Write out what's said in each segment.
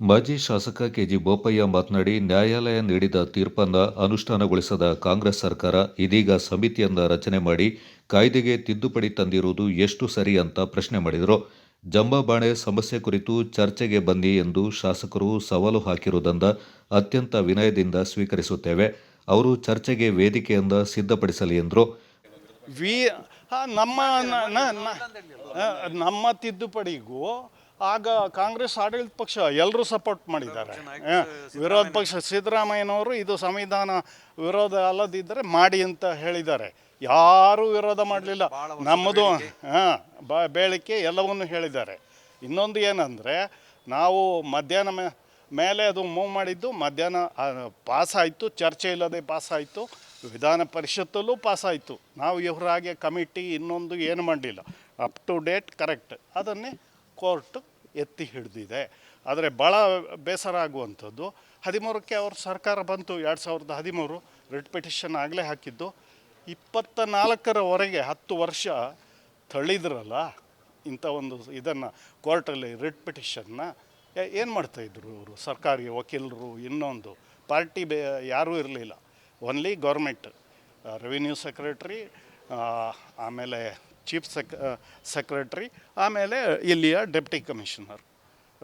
ಮಾಜಿ ಶಾಸಕ ಕೆಜಿ ಬೋಪಯ್ಯ ಮಾತನಾಡಿ, ನ್ಯಾಯಾಲಯ ನೀಡಿದ ತೀರ್ಪನ್ನ ಅನುಷ್ಠಾನಗೊಳಿಸದ ಕಾಂಗ್ರೆಸ್ ಸರ್ಕಾರ ಇದೀಗ ಸಮಿತಿಯನ್ನ ರಚನೆ ಮಾಡಿ ಕಾಯ್ದೆಗೆ ತಿದ್ದುಪಡಿ ತಂದಿರುವುದು ಎಷ್ಟು ಸರಿ ಅಂತ ಪ್ರಶ್ನೆ ಮಾಡಿದರು. ಜಂಬಾಬಾಣೆ ಸಮಸ್ಯೆ ಕುರಿತು ಚರ್ಚೆಗೆ ಬನ್ನಿ ಎಂದು ಶಾಸಕರು ಸವಾಲು ಹಾಕಿರುವುದನ್ನು ಅತ್ಯಂತ ವಿನಯದಿಂದ ಸ್ವೀಕರಿಸುತ್ತೇವೆ. ಅವರು ಚರ್ಚೆಗೆ ವೇದಿಕೆಯಿಂದ ಸಿದ್ಧಪಡಿಸಲಿ ಎಂದರು. ನಮ್ಮ ನಮ್ಮ ತಿದ್ದುಪಡಿಗೂ ಆಗ ಕಾಂಗ್ರೆಸ್ ಆಡಳಿತ ಪಕ್ಷ ಎಲ್ಲರೂ ಸಪೋರ್ಟ್ ಮಾಡಿದ್ದಾರೆ. ವಿರೋಧ ಪಕ್ಷ ಸಿದ್ದರಾಮಯ್ಯನವರು ಇದು ಸಂವಿಧಾನ ವಿರೋಧ ಅಲ್ಲದಿದ್ದರೆ ಮಾಡಿ ಅಂತ ಹೇಳಿದ್ದಾರೆ. ಯಾರೂ ವಿರೋಧ ಮಾಡಲಿಲ್ಲ. ನಮ್ಮದು ಹಾಂ ಬ ಬೇಳಿಕೆ ಎಲ್ಲವನ್ನು ಹೇಳಿದ್ದಾರೆ. ಇನ್ನೊಂದು ಏನಂದರೆ ನಾವು ಮಧ್ಯಾಹ್ನ ಮೇಲೆ ಅದು ಮೂವ್ ಮಾಡಿದ್ದು ಮಧ್ಯಾಹ್ನ ಪಾಸ್ ಆಯಿತು ಚರ್ಚೆ ಇಲ್ಲದೆ ಪಾಸ್ ಆಯಿತು ವಿಧಾನ ಪರಿಷತ್ತಲ್ಲೂ ಪಾಸ್ ಆಯಿತು. ನಾವು ಇವರಾಗೆ ಕಮಿಟಿ ಇನ್ನೊಂದು ಏನು ಮಾಡಲಿಲ್ಲ. ಅಪ್ ಟು ಡೇಟ್ ಕರೆಕ್ಟ್ ಅದನ್ನೇ ಕೋರ್ಟ್ ಎತ್ತಿ ಹಿಡಿದಿದೆ. ಆದರೆ ಭಾಳ ಬೇಸರ ಆಗುವಂಥದ್ದು. ಹದಿಮೂರಕ್ಕೆ ಅವ್ರ ಸರ್ಕಾರ ಬಂತು, ಎರಡು ಸಾವಿರದ ಹದಿಮೂರು ರಿಟ್ ಪಿಟಿಷನ್ ಆಗಲೇ ಹಾಕಿದ್ದು. ಇಪ್ಪತ್ತ ನಾಲ್ಕರವರೆಗೆ ಹತ್ತು ವರ್ಷ ತಳ್ಳಿದ್ರಲ್ಲ, ಇಂಥ ಒಂದು ಇದನ್ನು ಕೋರ್ಟಲ್ಲಿ ರಿಟ್ ಪಿಟಿಷನ್ನ ಏನು ಮಾಡ್ತಾಯಿದ್ರು ಇವರು ಸರ್ಕಾರಿ ವಕೀಲರು ಇನ್ನೊಂದು? ಪಾರ್ಟಿ ಬೇ, ಯಾರೂ ಇರಲಿಲ್ಲ. ಓನ್ಲಿ ಗೌರ್ಮೆಂಟ್ ರೆವಿನ್ಯೂ ಸೆಕ್ರೆಟ್ರಿ ಆಮೇಲೆ ಚೀಫ್ ಸೆಕ್ ಸೆಕ್ರೆಟ್ರಿ ಆಮೇಲೆ ಇಲ್ಲಿಯ ಡೆಪ್ಟಿ ಕಮಿಷನರ್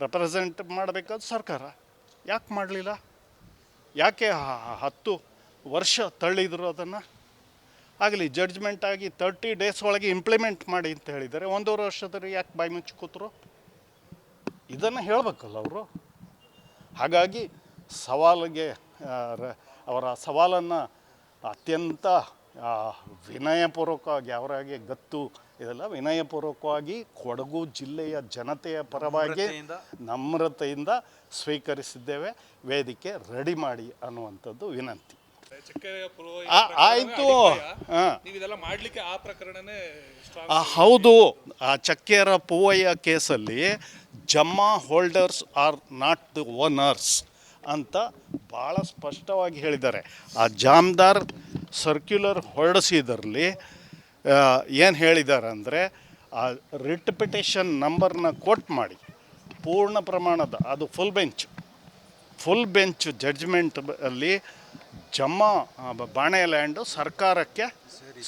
ರೆಪ್ರೆಸೆಂಟ್ ಮಾಡಬೇಕಾದ ಸರ್ಕಾರ. ಯಾಕೆ ಮಾಡಲಿಲ್ಲ? ಯಾಕೆ ಹತ್ತು ವರ್ಷ ತಳ್ಳಿದ್ರು ಅದನ್ನು? ಆಗಲಿ ಜಡ್ಜ್ಮೆಂಟ್ ಆಗಿ ತರ್ಟಿ ಡೇಸ್ ಒಳಗೆ ಇಂಪ್ಲಿಮೆಂಟ್ ಮಾಡಿ ಅಂತ ಹೇಳಿದ್ದಾರೆ ಒಂದೂವರೆ ವರ್ಷದಲ್ಲಿ ಯಾಕೆ ಬಾಯಿ ಮುಚ್ಚಿ ಕೂತರು? ಇದನ್ನು ಹೇಳಬೇಕಲ್ಲ ಅವರು. ಹಾಗಾಗಿ ಸವಾಲಿಗೆ ಅವರ ಸವಾಲನ್ನು ಅತ್ಯಂತ ವಿನಯಪೂರ್ವಕವಾಗಿ ಅವರಾಗೆ ಗತ್ತು ಇದೆಲ್ಲ ವಿನಯಪೂರ್ವಕವಾಗಿ ಕೊಡಗು ಜಿಲ್ಲೆಯ ಜನತೆಯ ಪರವಾಗಿ ನಮ್ರತೆಯಿಂದ. ಸ್ವೀಕರಿಸಿದ್ದೇವೆ. ವೇದಿಕೆ ರೆಡಿ ಮಾಡಿ ಅನ್ನುವಂಥದ್ದು ವಿನಂತಿ. ಆಯಿತು ಪೂರ್ವ ಆ- ಪ್ರಕರಣ ಆಯ್ತು. ಅಡಿಪಾಯ. ಹಾಂ. ನೀವು ಇದೆಲ್ಲ ಮಾಡ್ಲಿಕ್ಕೆ ಆ ಪ್ರಕರಣನೇ strong ಆ, ಹೌದು. ಆ ಚಕ್ಕೆರ ಪೂವಯ್ಯ ಕೇಸಲ್ಲಿ Jamma holders are not the owners ಅಂತ ಭಾಳ ಸ್ಪಷ್ಟವಾಗಿ ಹೇಳಿದ್ದಾರೆ. ಆ ಜಾಮ್ದಾರ್ ಸರ್ಕ್ಯುಲರ್ ಹೊರಡಿಸಿದ್ರಲ್ಲಿ ಏನು ಹೇಳಿದ್ದಾರೆ ಅಂದರೆ ಆ ರಿಟ್ ಪಿಟಿಷನ್ ನಂಬರ್ನ ಕೋಟ್ ಮಾಡಿ, ಪೂರ್ಣ ಪ್ರಮಾಣದ, ಅದು full bench full bench judgment ಅಲ್ಲಿ ಜಮ್ಮ ಬಾಣೆ ಲ್ಯಾಂಡು ಸರ್ಕಾರಕ್ಕೆ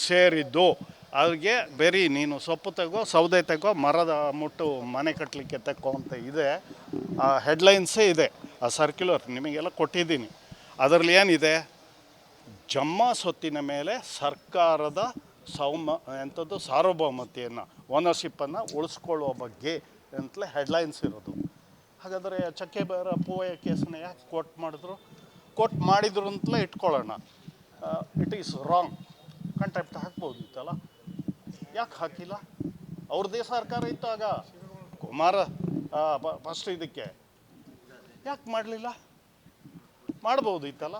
ಸೇರಿದ್ದು. ಅವ್ರಿಗೆ ಬೇರೆ ನೀನು ಸೊಪ್ಪು ತೆಗೋ, ಸೌದೆ ತೆಗೋ, ಮರದ ಮುಟ್ಟು ಮನೆ ಕಟ್ಟಲಿಕ್ಕೆ ತೆಕ್ಕೋ ಅಂತ ಇದೆ. ಆ ಹೆಡ್ಲೈನ್ಸೇ ಇದೆ, ಆ ಸರ್ಕ್ಯುಲರ್ ನಿಮಗೆಲ್ಲ ಕೊಟ್ಟಿದ್ದೀನಿ. ಅದರಲ್ಲಿ ಏನಿದೆ? ಜಮ್ಮಾ ಸೊತ್ತಿನ ಮೇಲೆ ಸರ್ಕಾರದ ಸೌಮ, ಎಂಥದ್ದು ಸಾರ್ವಭೌಮತೆಯನ್ನು ಓನರ್ಶಿಪ್ಪನ್ನು ಉಳಿಸ್ಕೊಳ್ಳುವ ಬಗ್ಗೆ ಅಂತಲೇ ಹೆಡ್ಲೈನ್ಸ್ ಇರೋದು. ಹಾಗಾದರೆ ಚಕ್ಕೆ ಪೂವಯ್ಯ ಕೇಸನ್ನ ಯಾಕೆ ಕೋಟ್ ಮಾಡಿದ್ರು? ಕೋಟ್ ಮಾಡಿದ್ರು ಅಂತಲೇ ಇಟ್ಕೊಳ್ಳೋಣ. ಇಟ್ ಈಸ್ ರಾಂಗ್ ಕಂಟೆಪ್ಟ್ ಹಾಕ್ಬೋದಿತ್ತಲ್ಲ? ಯಾಕೆ ಹಾಕಿಲ್ಲ? ಅವ್ರದ್ದೇ ಸರ್ಕಾರ ಇತ್ತು ಆಗ ಕುಮಾರ ಫಸ್ಟ್ ಇದಕ್ಕೆ. ಯಾಕೆ ಮಾಡಲಿಲ್ಲ? ಮಾಡ್ಬೋದಿತ್ತಲ್ಲ?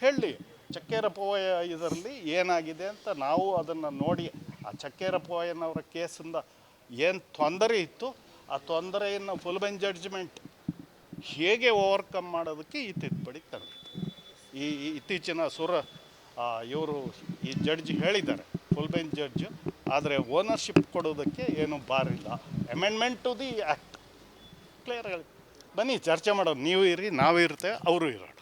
ಹೇಳಿ. ಚಕ್ಕೇರ ಪೋಯ ಇದರಲ್ಲಿ ಏನಾಗಿದೆ ಅಂತ ನಾವು ಅದನ್ನು ನೋಡಿ ಆ ಚಕ್ಕೇರ ಪೋಯನವರ ಕೇಸಿಂದ ಏನು ತೊಂದರೆ ಇತ್ತು? ಆ ತೊಂದರೆಯನ್ನು ಫುಲ್ ಬೆನ್ ಜಡ್ಜ್ಮೆಂಟ್ ಹೇಗೆ ಓವರ್ಕಮ್ ಮಾಡೋದಕ್ಕೆ ಈ ತಿದ್ದುಪಡಿ ತರಬೇಕು. ಈ ಇತ್ತೀಚಿನ ಸುರ ಇವರು ಈ ಜಡ್ಜ್ ಹೇಳಿದ್ದಾರೆ ಫುಲ್ ಬೆಂಚ್ ಜಡ್ಜ್ ಆದರೆ ಓನರ್ಶಿಪ್ ಕೊಡೋದಕ್ಕೆ ಏನು ಬಾರಿಲ್ಲ. Amendment to the act clear ಹೇಳಿ. ಬನ್ನಿ, ಚರ್ಚೆ ಮಾಡೋದು ನೀವು ಇರಿ, ನಾವು ಇರ್ತೇವೆ, ಅವರು ಇರೋಣ